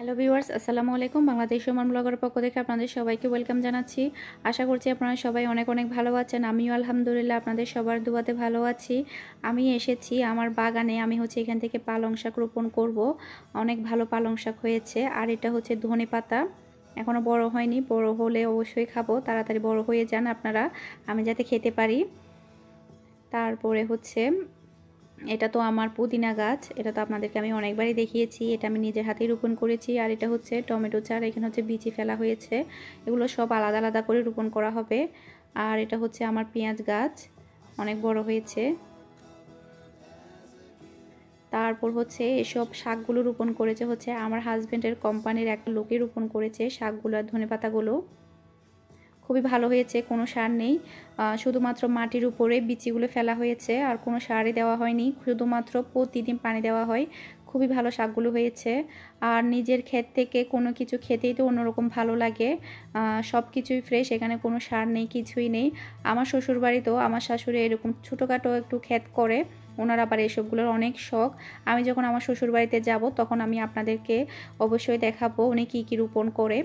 Hello viewers আসসালামু আলাইকুম বাংলাদেশ সমান ব্লগের পক্ষ থেকে আপনাদের সবাইকে ওয়েলকাম জানাচ্ছি। আশা করছি আপনারা সবাই অনেক অনেক ভালো আছেন। আমিও আলহামদুলিল্লাহ আপনাদের সবার দুয়াতে ভালো আছি। আমি এসেছি আমার বাগানে। আমি হচ্ছে এখান থেকে পালং শাক রোপণ করব। অনেক ভালো পালং শাক হয়েছে। আর এটা হচ্ছে ধনে পাতা। এখনও বড় হয়নি। বড় হলে অবশ্যই খাব। তাড়াতাড়ি বড় হয়ে যান আপনারা। আমি যাতে খেতে পারি। তারপরে হচ্ছে এটা তো আমার পুদিনা গাছ, এটা তো আপনাদেরকে আমি অনেকবারই দেখিয়েছি, এটা আমি নিজের হাতেই রোপণ করেছি, আর এটা হচ্ছে টমেটো চার, এখানে হচ্ছে বিচি ফেলা হয়েছে, এগুলো সব আলাদা আলাদা করে রোপণ করা হবে, আর এটা হচ্ছে আমার পেঁয়াজ গাছ, অনেক বড় হয়েছে। তারপর হচ্ছে এসব শাকগুলো রোপণ করেছে হচ্ছে আমার হাজব্যান্ডের কোম্পানির একটা লোকে রোপণ করেছে শাকগুলো আর ধনে পাতাগুলো খুবই ভালো হয়েছে, কোনো সার নেই। শুধুমাত্র মাটির উপরে বিচিগুলো ফেলা হয়েছে, আর কোনো সারই দেওয়া হয়নি। শুধুমাত্র প্রতিদিন পানি দেওয়া হয়। খুবই ভালো শাকগুলো হয়েছে। আর নিজের ক্ষেত থেকে কোনো কিছু খেতেই তো অন্যরকম ভালো লাগে। সব কিছুই ফ্রেশ এখানে কোনো সার নেই, কিছুই নেই। আমার শ্বশুর বাড়িতেও আমার শাশুড়ি এরকম ছোটোখাটো একটু ক্ষেত করে, ওনার আবার এসবগুলোর অনেক শখ। আমি যখন আমার শ্বশুর বাড়িতে যাব, তখন আমি আপনাদেরকে অবশ্যই দেখাবো উনি কী কী রোপণ করে।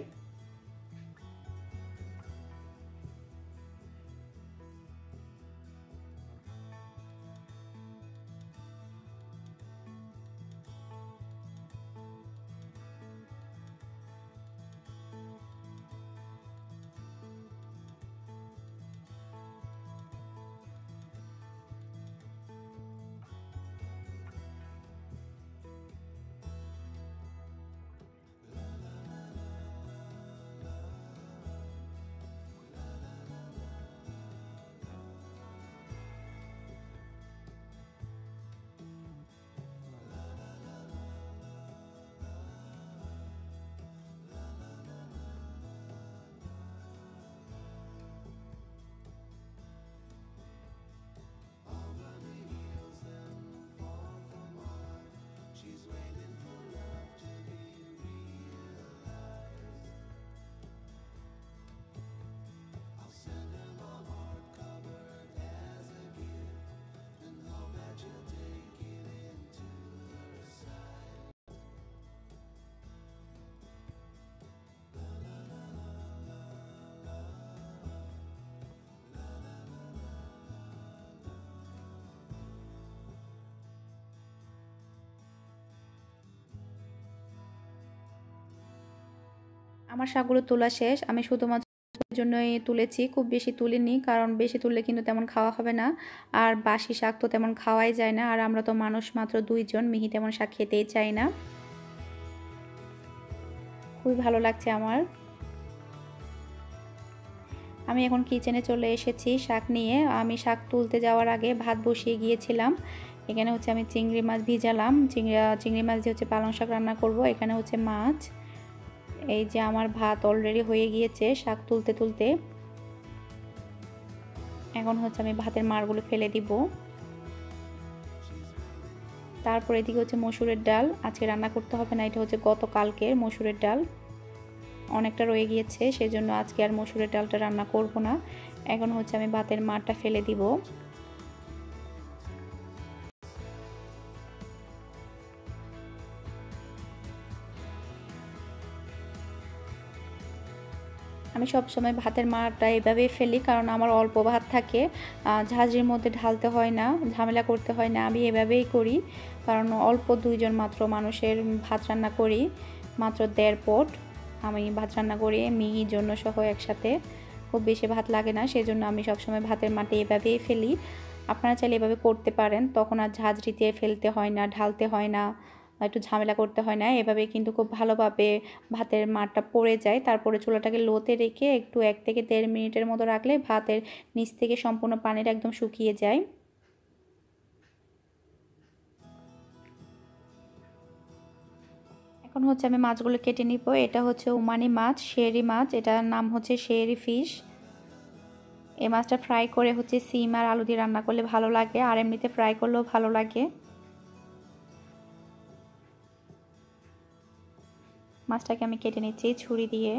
আমার শাকগুলো তোলা শেষ। আমি শুধুমাত্র জন্যই তুলেছি, খুব বেশি তুলিনি, কারণ বেশি তুললে কিন্তু তেমন খাওয়া হবে না। আর বাসি শাক তো তেমন খাওয়াই যায় না, আর আমরা তো মানুষ মাত্র দুইজন মিহি তেমন শাক খেতেই চাই না। খুবই ভালো লাগছে আমার। আমি এখন কিচেনে চলে এসেছি শাক নিয়ে। আমি শাক তুলতে যাওয়ার আগে ভাত বসিয়ে গিয়েছিলাম। এখানে হচ্ছে আমি চিংড়ি মাছ ভিজালাম। চিংড়ি চিংড়ি মাছ দিয়ে হচ্ছে পালং শাক রান্না করব। এখানে হচ্ছে মাছ। এই যে আমার ভাত অলরেডি হয়ে গিয়েছে শাক তুলতে তুলতে। এখন হচ্ছে আমি ভাতের মারগুলো ফেলে দিব। তারপর এদিকে হচ্ছে মসুরের ডাল। আজকে রান্না করতে হবে না, এটা হচ্ছে গতকালকের মসুরের ডাল। অনেকটা রয়ে গিয়েছে, সেজন্য আজকে আর মসুরের ডালটা রান্না করব না। এখন হচ্ছে আমি ভাতের মারটা ফেলে দিব। আমি সব সময় ভাতের মারটা এভাবেই ফেলি, কারণ আমার অল্প ভাত থাকে। ঝাঁঝির মধ্যে ঢালতে হয় না, ঝামেলা করতে হয় না, আমি এভাবেই করি। কারণ অল্প দুইজন মাত্র মানুষের ভাত রান্না করি, মাত্র দেড় পট। আমি ভাত রান্না করি মিহির জন্য সহ একসাথে। খুব বেশি ভাত লাগে না সেই জন্য আমি সবসময় ভাতের মাটি এভাবেই ফেলি। আপনারা চাইলে এভাবে করতে পারেন, তখন আর ঝাঁঝরিতে ফেলতে হয় না, ঢালতে হয় না। একটু ঝামেলা করতে হয় না। এভাবে কিন্তু খুব ভালোভাবে ভাতের মাঠটা পড়ে যায়। তারপরে চুলাটাকে লোতে রেখে একটু এক থেকে দেড় মিনিটের মতো রাখলে ভাতের নিচ থেকে সম্পূর্ণ পানিটা একদম শুকিয়ে যায়। এখন হচ্ছে আমি মাছগুলো কেটে নিব। এটা হচ্ছে উমানি মাছ, শেরি মাছ। এটার নাম হচ্ছে শেরি ফিশ। এই মাছটা ফ্রাই করে হচ্ছে সিম আর আলু দিয়ে রান্না করলে ভালো লাগে। আর এমনিতে ফ্রাই করলেও ভালো লাগে। মাছটাকে আমি কেটে নিচ্ছি ছুরি দিয়ে।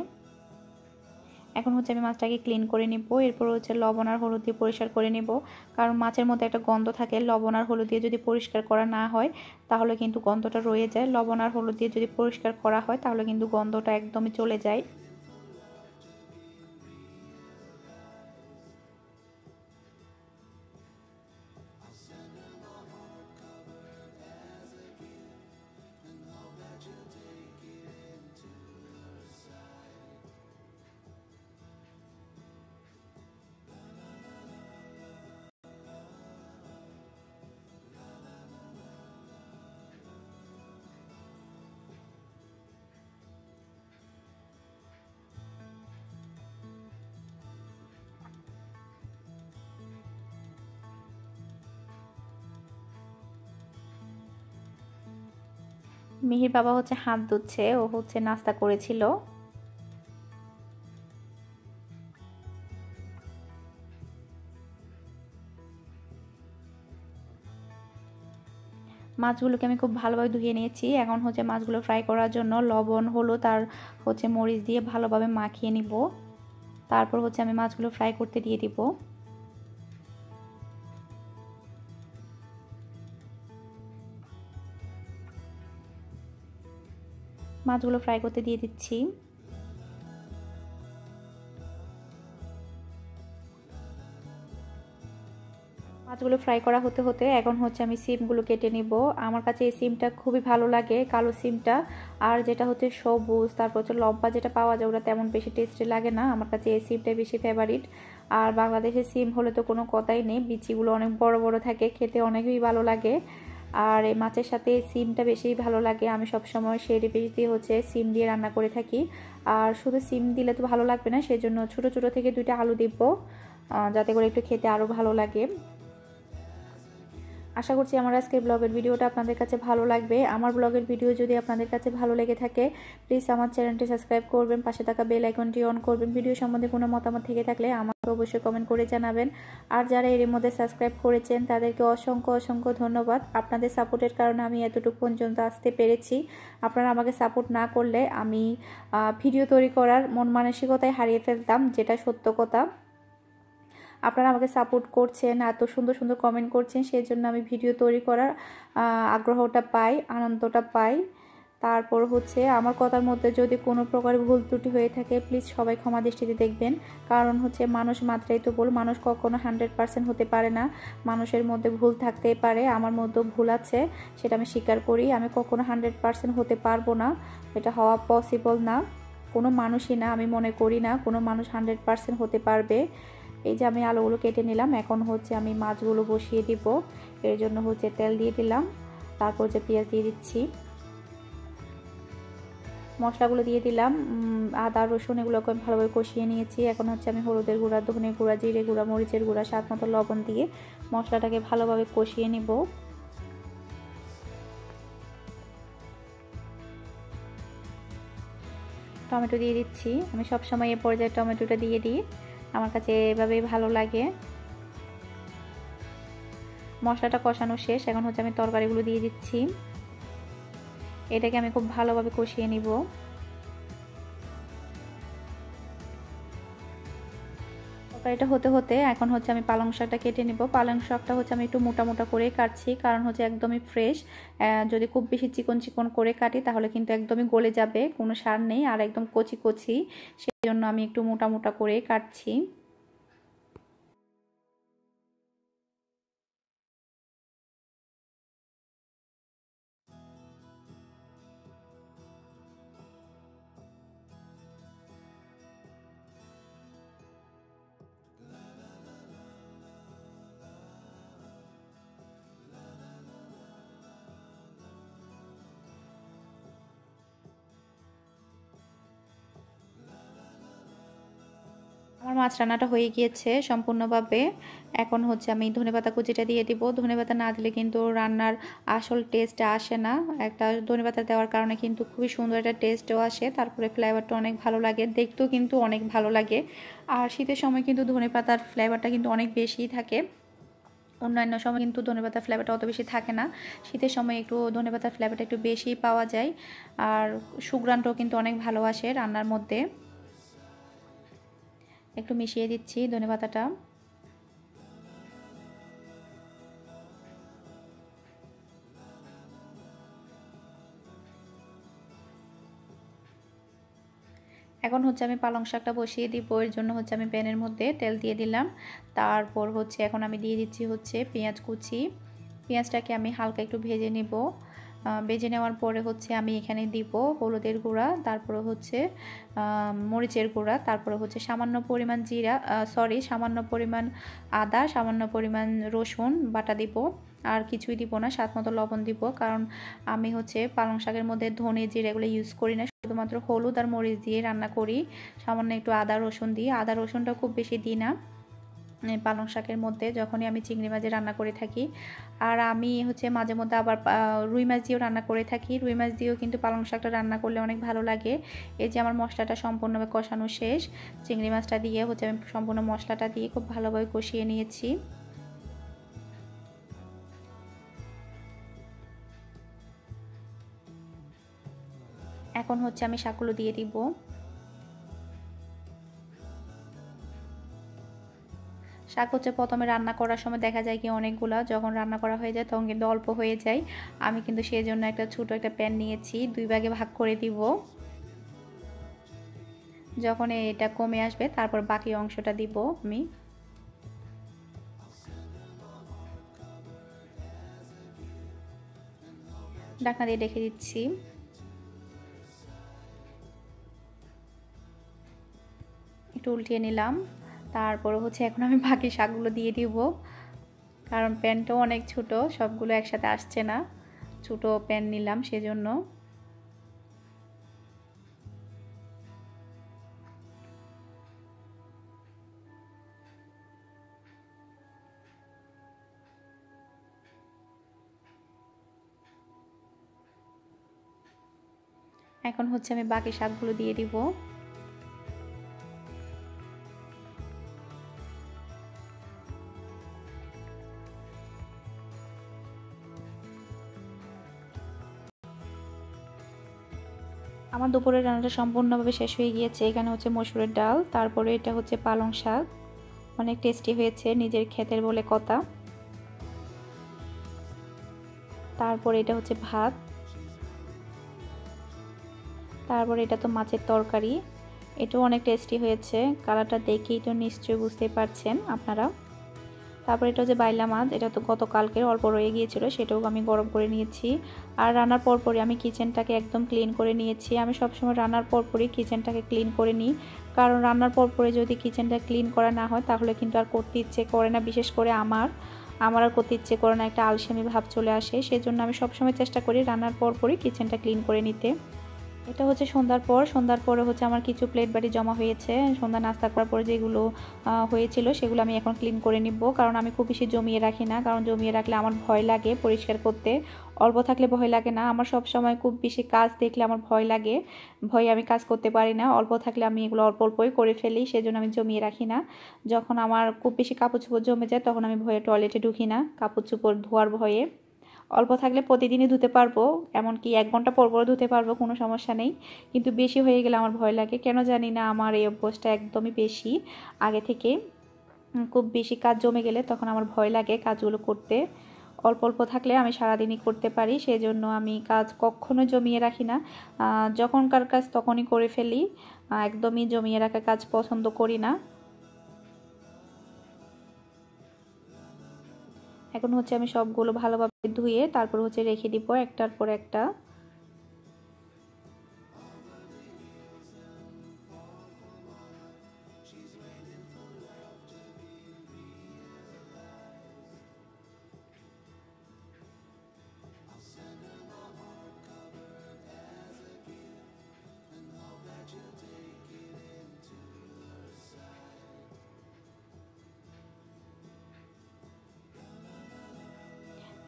এখন হচ্ছে আমি মাছটাকে ক্লিন করে নিব। এরপর হচ্ছে লবণ আর হলুদ দিয়ে পরিষ্কার করে নেব। কারণ মাছের মধ্যে একটা গন্ধ থাকে, লবণ আর হলুদ দিয়ে যদি পরিষ্কার করা না হয়, তাহলে কিন্তু গন্ধটা রয়ে যায়। লবণ আর হলুদ দিয়ে যদি পরিষ্কার করা হয়, তাহলে কিন্তু গন্ধটা একদমই চলে যায়। মিহির বাবা হচ্ছে হাত ধুচ্ছে, ও হচ্ছে নাস্তা করেছিল। মাছগুলোকে আমি খুব ভালোভাবে ধুয়ে নিয়েছি। এখন হচ্ছে মাছগুলো ফ্রাই করার জন্য লবণ, হলুদ আর হচ্ছে মরিচ দিয়ে ভালোভাবে মাখিয়ে নিব। তারপর হচ্ছে আমি মাছগুলো ফ্রাই করতে দিয়ে দিব। মাছগুলো ফ্রাই করতে দিয়ে দিচ্ছি। মাছগুলো ফ্রাই করা হতে হতে এখন হচ্ছে আমি সিমগুলো কেটে নিব। আমার কাছে এই সিমটা খুবই ভালো লাগে, কালো সিমটা। আর যেটা হচ্ছে সবুজ, তারপর হচ্ছে লম্বা যেটা পাওয়া যায় ওটা তেমন বেশি টেস্টি লাগে না। আমার কাছে এই সিমটাই বেশি ফেভারিট আর বাংলাদেশের সিম হলে তো কোনো কথাই নেই, বিচিগুলো অনেক বড় বড় থাকে, খেতে অনেকই ভালো লাগে। আর এই মাছের সাথে সিমটা বেশি ভালো লাগে। আমি সবসময় সেই রেসিপিতে হচ্ছে সিম দিয়ে রান্না করে থাকি। আর শুধু সিম দিলে তো ভালো লাগবে না, সেজন্য ছোট ছোট থেকে দুইটা আলু দিব যাতে করে একটু খেতে আরও ভালো লাগে। আশা করছি আমার আজকের ব্লগের ভিডিওটা আপনাদের কাছে ভালো লাগবে। আমার ব্লগের ভিডিও যদি আপনাদের কাছে ভালো লেগে থাকে প্লিজ আমার চ্যানেলটি সাবস্ক্রাইব করবেন, পাশে থাকা বেল আইকনটি অন করবেন। ভিডিও সম্বন্ধে কোনো মতামত থেকে থাকলে আমাকে অবশ্যই কমেন্ট করে জানাবেন। আর যারা এর মধ্যে সাবস্ক্রাইব করেছেন, তাদেরকে অসংখ্য অসংখ্য ধন্যবাদ। আপনাদের সাপোর্টের কারণে আমি এতটুকু পর্যন্ত আসতে পেরেছি। আপনারা আমাকে সাপোর্ট না করলে আমি ভিডিও তৈরি করার মন মানসিকতায় হারিয়ে ফেলতাম, যেটা সত্য কথা। আপনারা আমাকে সাপোর্ট করছেন, এত সুন্দর সুন্দর কমেন্ট করছেন সেই জন্য আমি ভিডিও তৈরি করার আগ্রহটা পাই, আনন্দটা পাই। তারপর হচ্ছে আমার কথার মধ্যে যদি কোনো প্রকার ভুল ত্রুটি হয়ে থাকে প্লিজ সবাই ক্ষমা দৃষ্টিতে দেখবেন। কারণ হচ্ছে মানুষ মাত্রাই তো ভুল, মানুষ কখনো হান্ড্রেড পারসেন্ট হতে পারে না। মানুষের মধ্যে ভুল থাকতেই পারে, আমার মধ্যেও ভুল আছে, সেটা আমি স্বীকার করি। আমি কখনো হান্ড্রেড পারসেন্ট হতে পারব না, এটা হওয়া পসিবল না। কোনো মানুষই না, আমি মনে করি না, কোনো মানুষ হান্ড্রেড পারসেন্ট হতে পারবে। এই যে আমি আলুগুলো কেটে নিলাম, এখন হচ্ছে আমি মাছগুলো বসিয়ে দিব। এর জন্য হচ্ছে তেল দিয়ে দিলাম, তারপর হচ্ছে পেঁয়াজ দিয়ে দিচ্ছি। মশলাগুলো দিয়ে দিলাম আদা, রসুন এগুলোকে আমি ভালোভাবে কষিয়ে নিয়েছি। এখন হচ্ছে আমি হলুদের গুঁড়া, ধনে গুঁড়া, জিরে গুঁড়া, মরিচের গুঁড়া স্বাদ মতো লবণ দিয়ে মশলাটাকে ভালোভাবে কষিয়ে নিব। টমেটো দিয়ে দিচ্ছি। আমি সবসময় এ পর্যায়ে টমেটোটা দিয়ে দিই। আমার কাছে এভাবেই ভালো লাগে। মশলাটা কষানো শেষ, এখন হচ্ছে আমি তরকারিগুলো দিয়ে দিচ্ছি। এটাকে আমি খুব ভালোভাবে কষিয়ে নিব। তরকারিটা হতে হতে এখন হচ্ছে আমি পালং শাকটা কেটে নিব। পালং শাকটা হচ্ছে আমি একটু মোটা মোটা করে কাটছি, কারণ হচ্ছে একদমই ফ্রেশ যদি খুব বেশি চিকন চিকন করে কাটি তাহলে কিন্তু একদমই গলে যাবে, কোনো সার নেই, আর একদম কচি কচি। জন্য আমি একটু মোটা মোটা করে কাটছি। আমার মাছ রান্নাটা হয়ে গিয়েছে সম্পূর্ণভাবে। এখন হচ্ছে আমি ধনেপাতা কুচিটা দিয়ে দিব। ধনেপাতা না দিলে কিন্তু রান্নার আসল টেস্ট আসে না। একটা ধনেপাতা দেওয়ার কারণে কিন্তু খুবই সুন্দর একটা টেস্টও আসে। তারপরে ফ্লেভারটা অনেক ভালো লাগে। দেখতেও কিন্তু অনেক ভালো লাগে। আর শীতের সময় কিন্তু ধনেপাতার ফ্লেভারটা কিন্তু অনেক বেশিই থাকে। অন্যান্য সময় কিন্তু ধনেপাতার ফ্লেভারটা অত বেশি থাকে না। শীতের সময় একটু ধনেপাতার ফ্লেভারটা একটু বেশি পাওয়া যায়। আর সুগ্রানটাও কিন্তু অনেক ভালো আসে রান্নার মধ্যে। একটু মিশিয়ে দিচ্ছি ধনে পাতাটা। এখন হচ্ছে আমি পালং শাকটা বসিয়ে দিব, এর জন্য হচ্ছে আমি প্যানের মধ্যে তেল দিয়ে দিলাম। তারপর হচ্ছে এখন আমি দিয়ে দিচ্ছি হচ্ছে পেঁয়াজ কুচি। পেঁয়াজটাকে আমি হালকা একটু ভেজে নেব। ভেজে নেওয়ার পরে হচ্ছে আমি এখানে দিব হলুদের গুঁড়া, তারপরে হচ্ছে মরিচের গুঁড়া, তারপরে হচ্ছে সামান্য পরিমাণ জিরা সরি সামান্য পরিমাণ আদা, সামান্য পরিমাণ রসুন বাটা দিব। আর কিছুই দিব না, স্বাদ মতো লবণ দিব, কারণ আমি হচ্ছে পালং শাকের মধ্যে ধনে জিরা এগুলো ইউজ করি না, শুধুমাত্র হলুদ আর মরিচ দিয়ে রান্না করি। সামান্য একটু আদা রসুন দিই। আদা রসুনটা খুব বেশি দিই না। পালং শাকের মধ্যে যখনই আমি চিংড়ি মাছে রান্না করে থাকি। আর আমি হচ্ছে মাঝে মধ্যে আবার রুই মাছ দিয়েও রান্না করে থাকি। রুই মাছ দিয়েও কিন্তু পালং শাকটা রান্না করলে অনেক ভালো লাগে। এই যে আমার মশলাটা সম্পূর্ণভাবে কষানো শেষ, চিংড়ি মাছটা দিয়ে হচ্ছে আমি সম্পূর্ণ মশলাটা দিয়ে খুব ভালোভাবে কষিয়ে নিয়েছি। এখন হচ্ছে আমি শাকগুলো দিয়ে দিব। শাক হচ্ছে প্রথমে রান্না করার সময় দেখা যায় কি অনেকগুলো, যখন রান্না করা হয়ে যায় তখন কিন্তু অল্প হয়ে যায়। আমি কিন্তু সেই জন্য একটা ছোটো একটা প্যান নিয়েছি, দুই ভাগে ভাগ করে দিব। যখন এটা কমে আসবে, তারপর বাকি অংশটা দিব আমি। ঢাকনা দিয়ে রেখে দিচ্ছি। একটু উল্টিয়ে নিলাম। তারপরে হচ্ছে এখন আমি বাকি শাকগুলো দিয়ে দিব। কারণ প্যানটাও অনেক ছোট, সবগুলো একসাথে আসছে না। ছোট প্যান নিলাম সেজন্য। এখন হচ্ছে আমি বাকি শাকগুলো দিয়ে দিব। আমার দুপুরের রান্নাটা সম্পূর্ণভাবে শেষ হয়ে গিয়েছে। এখানে হচ্ছে মসুরের ডাল, তারপরে এটা হচ্ছে পালং শাক। অনেক টেস্টি হয়েছে, নিজের ক্ষেতের বলে কথা। তারপরে এটা হচ্ছে ভাত। তারপরে এটা তো মাছের তরকারি। এটাও অনেক টেস্টি হয়েছে। কালারটা দেখেই তো নিশ্চয়ই বুঝতে পারছেন আপনারা। তারপর এটা হচ্ছে বাইলা মাছ, এটা তো গতকালকের, অল্প রয়ে গিয়েছিল, সেটাও আমি গরম করে নিয়েছি। আর রান্নার পরপরই আমি কিচেনটাকে একদম ক্লিন করে নিয়েছি। আমি সবসময় রান্নার পরপরই কিচেনটাকে ক্লিন করে নিই। কারণ রান্নার পরপরে যদি কিচেনটা ক্লিন করা না হয়, তাহলে কিন্তু আর করতে ইচ্ছে করে না, বিশেষ করে আমার। আমার আর করতে ইচ্ছে করে না, একটা আলসেমি ভাব চলে আসে। সেজন্য আমি সবসময় চেষ্টা করি রান্নার পরপরই কিচেনটা ক্লিন করে নিতে। এটা হচ্ছে সন্ধ্যার পর। সন্ধ্যার পরে হচ্ছে আমার কিছু প্লেট বাড়ি জমা হয়েছে। সন্ধ্যা নাস্তা করার পরে যেগুলো হয়েছিল সেগুলো আমি এখন ক্লিন করে নিব। কারণ আমি খুব বেশি জমিয়ে রাখি না। কারণ জমিয়ে রাখলে আমার ভয় লাগে পরিষ্কার করতে। অল্প থাকলে ভয় লাগে না। আমার সব সময় খুব বেশি কাজ দেখলে আমার ভয় লাগে। ভয়ে আমি কাজ করতে পারি না। অল্প থাকলে আমি এগুলো অল্প অল্পই করে ফেলি। সেজন্য আমি জমিয়ে রাখি না। যখন আমার খুব বেশি কাপড় চোপড় জমে যায়, তখন আমি ভয়ে টয়লেটে ঢুকি না। কাপড় চোপড় ধোয়ার ভয়ে। অল্প থাকলে প্রতিদিনই ধুতে পারব, এমনকি এক ঘণ্টা পর পর ধুতে পারব, কোনো সমস্যা নেই। কিন্তু বেশি হয়ে গেলে আমার ভয় লাগে। কেন জানি না, আমার এই অভ্যাসটা একদমই বেশি। আগে থেকে খুব বেশি কাজ জমে গেলে তখন আমার ভয় লাগে কাজগুলো করতে। অল্প অল্প থাকলে আমি সারাদিনই করতে পারি সেই জন্য আমি কাজ কখনো জমিয়ে রাখি না। যখনকার কাজ তখনই করে ফেলি। একদমই জমিয়ে রাখা কাজ পছন্দ করি না। এখন হচ্ছে আমি সবগুলো ভালোভাবে ধুয়ে তারপর হচ্ছে রেখে দিব একটার পর একটা।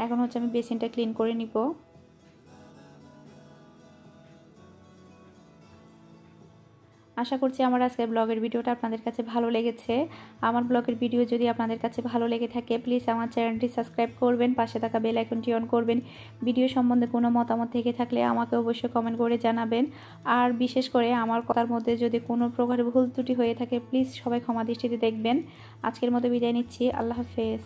এখন হচ্ছে আমি বেসিনটা ক্লিন করে নিব। আশা করছি আমার আজকের ব্লগের ভিডিওটা আপনাদের কাছে ভালো লেগেছে। আমার ব্লগের ভিডিও যদি আপনাদের কাছে ভালো লেগে থাকে প্লিজ আমার চ্যানেলটি সাবস্ক্রাইব করবেন, পাশে থাকা বেল আইকনটি অন করবেন। ভিডিও সম্বন্ধে কোনো মতামত থেকে থাকলে আমাকে অবশ্যই কমেন্ট করে জানাবেন। আর বিশেষ করে আমার কথার মধ্যে যদি কোনো প্রকার ভুল ত্রুটি হয়ে থাকে প্লিজ সবাই ক্ষমা দৃষ্টিতে দেখবেন। আজকের মতো বিদায় নিচ্ছি, আল্লাহ হাফেজ।